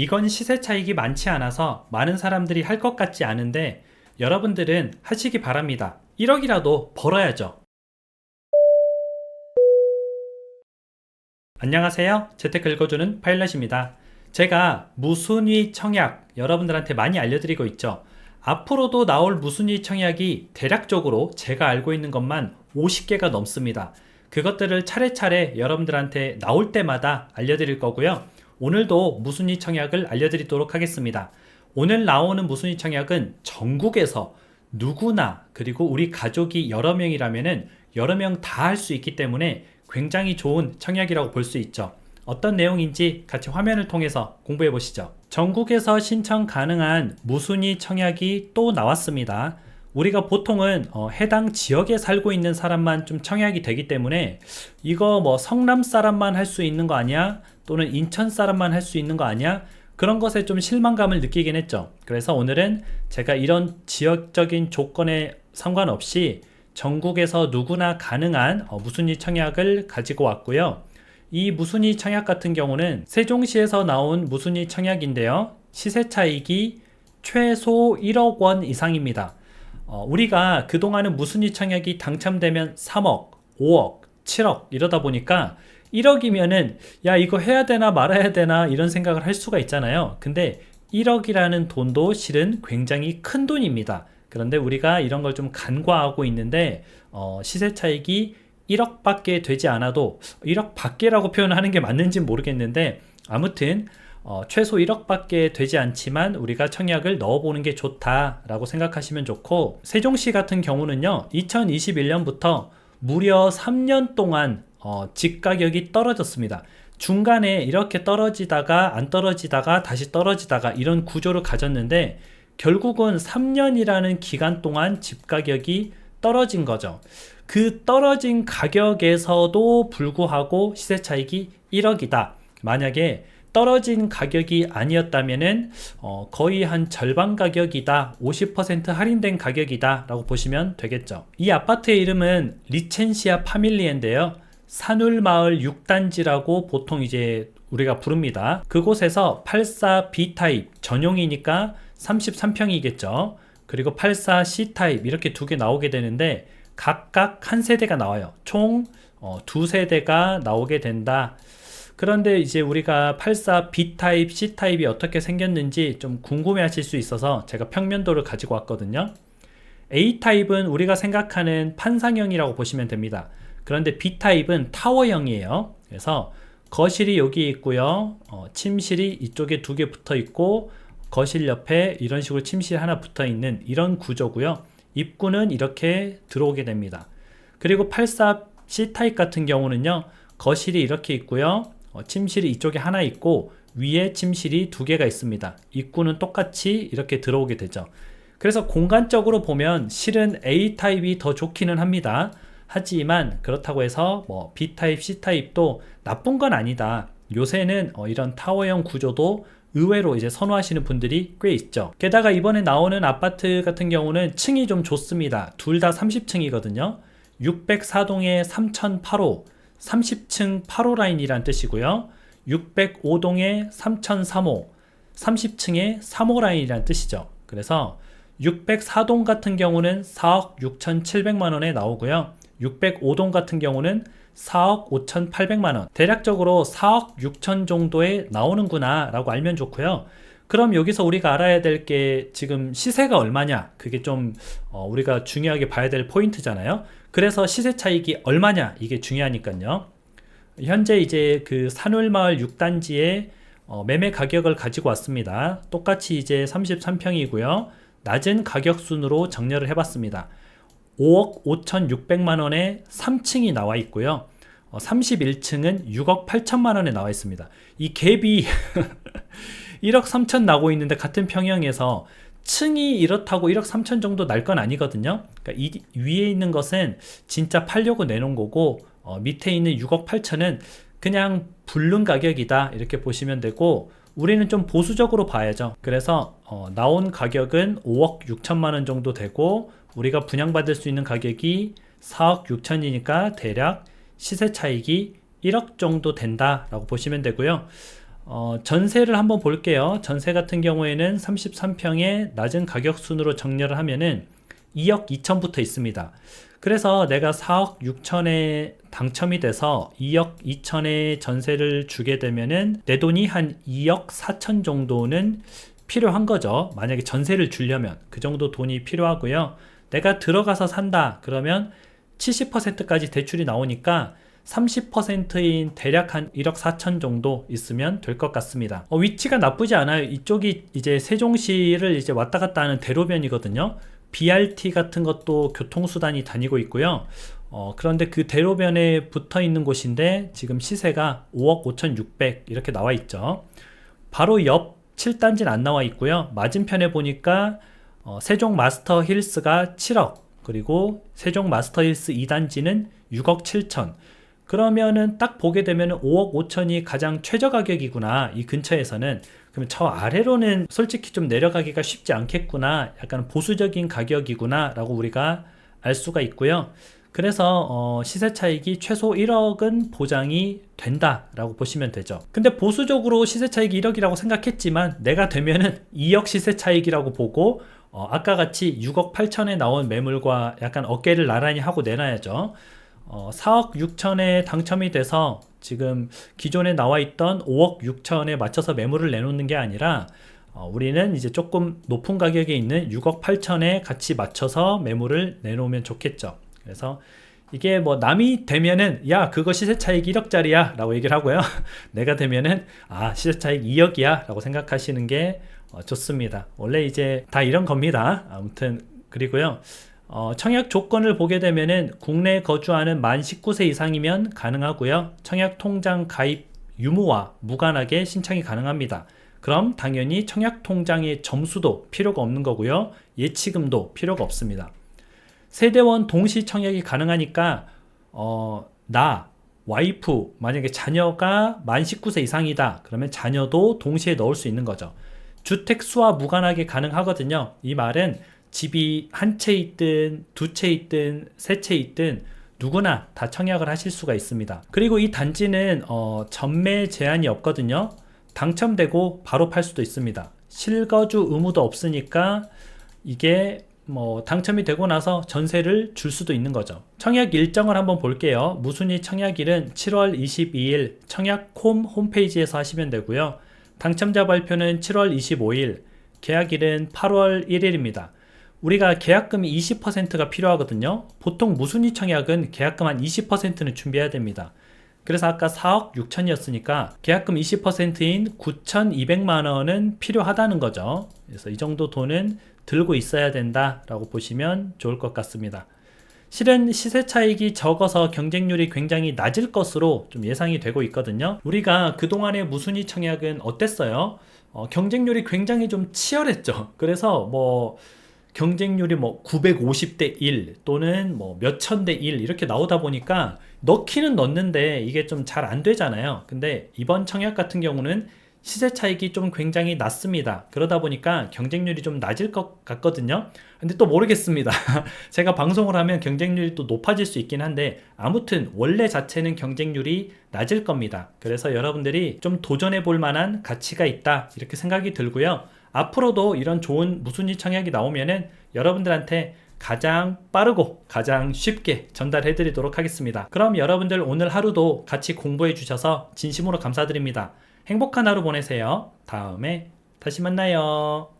이건 시세 차익이 많지 않아서 많은 사람들이 할 것 같지 않은데 여러분들은 하시기 바랍니다. 1억이라도 벌어야죠. 안녕하세요. 재테크 읽어주는 파일럿입니다. 제가 무순위 청약 여러분들한테 많이 알려드리고 있죠. 앞으로도 나올 무순위 청약이 대략적으로 제가 알고 있는 것만 50개가 넘습니다. 그것들을 차례차례 여러분들한테 나올 때마다 알려드릴 거고요. 오늘도 무순위 청약을 알려드리도록 하겠습니다. 오늘 나오는 무순위 청약은 전국에서 누구나 그리고 우리 가족이 여러 명이라면은 여러 명 다 할 수 있기 때문에 굉장히 좋은 청약이라고 볼 수 있죠. 어떤 내용인지 같이 화면을 통해서 공부해 보시죠. 전국에서 신청 가능한 무순위 청약이 또 나왔습니다. 우리가 보통은 어, 해당 지역에 살고 있는 사람만 좀 청약이 되기 때문에 이거 뭐 성남 사람만 할 수 있는 거 아니야? 또는 인천 사람만 할 수 있는 거 아니야? 그런 것에 좀 실망감을 느끼긴 했죠. 그래서 오늘은 제가 이런 지역적인 조건에 상관없이 전국에서 누구나 가능한 어, 무순위 청약을 가지고 왔고요. 이 무순위 청약 같은 경우는 세종시에서 나온 무순위 청약인데요. 시세 차익이 최소 1억 원 이상입니다. 어, 우리가 그동안은 무순위 청약이 당첨되면 3억, 5억, 7억 이러다 보니까 1억이면은 야 이거 해야 되나 말아야 되나 이런 생각을 할 수가 있잖아요. 근데 1억이라는 돈도 실은 굉장히 큰 돈입니다. 그런데 우리가 이런 걸 좀 간과하고 있는데 어, 시세 차익이 1억밖에 되지 않아도 1억 밖에라고 표현하는 게 맞는지 모르겠는데 아무튼 어, 최소 1억밖에 되지 않지만 우리가 청약을 넣어보는 게 좋다라고 생각하시면 좋고 세종시 같은 경우는요 2021년부터 무려 3년 동안 어, 집 가격이 떨어졌습니다. 중간에 이렇게 떨어지다가 안 떨어지다가 다시 떨어지다가 이런 구조를 가졌는데 결국은 3년이라는 기간 동안 집 가격이 떨어진 거죠. 그 떨어진 가격에서도 불구하고 시세 차익이 1억이다. 만약에 떨어진 가격이 아니었다면은 어, 거의 한 절반 가격이다, 50% 할인된 가격이다 라고 보시면 되겠죠. 이 아파트의 이름은 리첸시아 파밀리인데요. 산울마을 6단지라고 보통 이제 우리가 부릅니다. 그곳에서 84B 타입 전용이니까 33평이겠죠. 그리고 84C 타입 이렇게 두 개 나오게 되는데 각각 한 세대가 나와요. 총 어, 두 세대가 나오게 된다. 그런데 이제 우리가 84 B타입, C타입이 어떻게 생겼는지 좀 궁금해 하실 수 있어서 제가 평면도를 가지고 왔거든요. A타입은 우리가 생각하는 판상형이라고 보시면 됩니다. 그런데 B타입은 타워형이에요. 그래서 거실이 여기 있고요. 어, 침실이 이쪽에 두 개 붙어 있고 거실 옆에 이런 식으로 침실 하나 붙어 있는 이런 구조고요. 입구는 이렇게 들어오게 됩니다. 그리고 84 C타입 같은 경우는요. 거실이 이렇게 있고요. 어, 침실이 이쪽에 하나 있고 위에 침실이 두 개가 있습니다. 입구는 똑같이 이렇게 들어오게 되죠. 그래서 공간적으로 보면 실은 A타입이 더 좋기는 합니다. 하지만 그렇다고 해서 뭐 B타입, C타입도 나쁜 건 아니다. 요새는 어 이런 타워형 구조도 의외로 이제 선호하시는 분들이 꽤 있죠. 게다가 이번에 나오는 아파트 같은 경우는 층이 좀 좋습니다. 둘 다 30층이거든요. 604동에 3008호, 30층 8호 라인이란 뜻이고요. 605동에 3003호, 30층에 3호 라인이란 뜻이죠. 그래서 604동 같은 경우는 4억 6,700만 원에 나오고요. 605동 같은 경우는 4억 5,800만 원. 대략적으로 4억 6천 정도에 나오는구나 라고 알면 좋고요. 그럼 여기서 우리가 알아야 될 게 지금 시세가 얼마냐? 그게 좀 어, 우리가 중요하게 봐야 될 포인트잖아요. 그래서 시세 차익이 얼마냐? 이게 중요하니까요. 현재 이제 그 산울마을 6단지의 어, 매매 가격을 가지고 왔습니다. 똑같이 이제 33평이고요. 낮은 가격 순으로 정렬을 해봤습니다. 5억 5,600만 원에 3층이 나와 있고요. 어, 31층은 6억 8천만 원에 나와 있습니다. 이 갭이 1억 3천 나고 있는데 같은 평형에서 층이 이렇다고 1억 3천 정도 날 건 아니거든요. 그러니까 이 위에 있는 것은 진짜 팔려고 내놓은 거고 어, 밑에 있는 6억 8천은 그냥 불른 가격이다 이렇게 보시면 되고 우리는 좀 보수적으로 봐야죠. 그래서 어, 나온 가격은 5억 6천만 원 정도 되고 우리가 분양받을 수 있는 가격이 4억 6천이니까 대략 시세 차익이 1억 정도 된다라고 보시면 되고요. 어, 전세를 한번 볼게요. 전세 같은 경우에는 33평에 낮은 가격 순으로 정렬을 하면은 2억 2천부터 있습니다. 그래서 내가 4억 6천에 당첨이 돼서 2억 2천에 전세를 주게 되면은 내 돈이 한 2억 4천 정도는 필요한 거죠. 만약에 전세를 주려면 그 정도 돈이 필요하고요. 내가 들어가서 산다 그러면 70%까지 대출이 나오니까 30%인 대략 한 1억 4천 정도 있으면 될 것 같습니다. 어, 위치가 나쁘지 않아요. 이쪽이 이제 세종시를 이제 왔다 갔다 하는 대로변이거든요. BRT 같은 것도 교통수단이 다니고 있고요. 어, 그런데 그 대로변에 붙어 있는 곳인데 지금 시세가 5억 5,600 이렇게 나와 있죠. 바로 옆 7단지는 안 나와 있고요. 맞은편에 보니까 어, 세종 마스터 힐스가 7억 그리고 세종 마스터 힐스 2단지는 6억 7천 그러면은 딱 보게 되면 5억 5천이 가장 최저 가격이구나 이 근처에서는 그러면 저 아래로는 솔직히 좀 내려가기가 쉽지 않겠구나 약간 보수적인 가격이구나 라고 우리가 알 수가 있고요 그래서 어, 시세 차익이 최소 1억은 보장이 된다라고 보시면 되죠. 근데 보수적으로 시세 차익이 1억이라고 생각했지만 내가 되면은 2억 시세 차익이라고 보고 어, 아까 같이 6억 8천에 나온 매물과 약간 어깨를 나란히 하고 내놔야죠. 어, 4억 6천에 당첨이 돼서 지금 기존에 나와 있던 5억 6천에 맞춰서 매물을 내놓는 게 아니라 어, 우리는 이제 조금 높은 가격에 있는 6억 8천에 같이 맞춰서 매물을 내놓으면 좋겠죠. 그래서 이게 뭐 남이 되면은 야 그거 시세 차익 1억짜리야 라고 얘기를 하고요. 내가 되면은 아 시세 차익 2억이야 라고 생각하시는 게 어, 좋습니다. 원래 이제 다 이런 겁니다. 아무튼 그리고요 어, 청약 조건을 보게 되면은 국내 거주하는 만 19세 이상이면 가능하고요. 청약 통장 가입 유무와 무관하게 신청이 가능합니다. 그럼 당연히 청약 통장의 점수도 필요가 없는 거고요. 예치금도 필요가 없습니다. 세대원 동시 청약이 가능하니까 어, 나 와이프 만약에 자녀가 만 19세 이상이다. 그러면 자녀도 동시에 넣을 수 있는 거죠. 주택 수와 무관하게 가능하거든요. 이 말은 집이 한 채 있든 두 채 있든 세 채 있든 누구나 다 청약을 하실 수가 있습니다 그리고 이 단지는 어, 전매 제한이 없거든요 당첨되고 바로 팔 수도 있습니다 실거주 의무도 없으니까 이게 뭐 당첨이 되고 나서 전세를 줄 수도 있는 거죠. 청약 일정을 한번 볼게요. 무순위 청약일은 7월 22일 청약홈 홈페이지에서 하시면 되고요. 당첨자 발표는 7월 25일, 계약일은 8월 1일입니다. 우리가 계약금이 20%가 필요하거든요. 보통 무순위 청약은 계약금 한 20%는 준비해야 됩니다. 그래서 아까 4억 6천이었으니까 계약금 20%인 9,200만 원은 필요하다는 거죠. 그래서 이 정도 돈은 들고 있어야 된다라고 보시면 좋을 것 같습니다. 실은 시세 차익이 적어서 경쟁률이 굉장히 낮을 것으로 좀 예상이 되고 있거든요. 우리가 그동안의 무순위 청약은 어땠어요? 어, 경쟁률이 굉장히 좀 치열했죠. 그래서 뭐 경쟁률이 뭐 950대 1 또는 뭐 몇천 대 1 이렇게 나오다 보니까 넣기는 넣는데 이게 좀 잘 안 되잖아요. 근데 이번 청약 같은 경우는 시세 차익이 좀 굉장히 낮습니다. 그러다 보니까 경쟁률이 좀 낮을 것 같거든요. 근데 또 모르겠습니다. 제가 방송을 하면 경쟁률이 또 높아질 수 있긴 한데 아무튼 원래 자체는 경쟁률이 낮을 겁니다. 그래서 여러분들이 좀 도전해 볼 만한 가치가 있다. 이렇게 생각이 들고요. 앞으로도 이런 좋은 무순위 청약이 나오면은 여러분들한테 가장 빠르고 가장 쉽게 전달해 드리도록 하겠습니다. 그럼 여러분들 오늘 하루도 같이 공부해 주셔서 진심으로 감사드립니다. 행복한 하루 보내세요. 다음에 다시 만나요.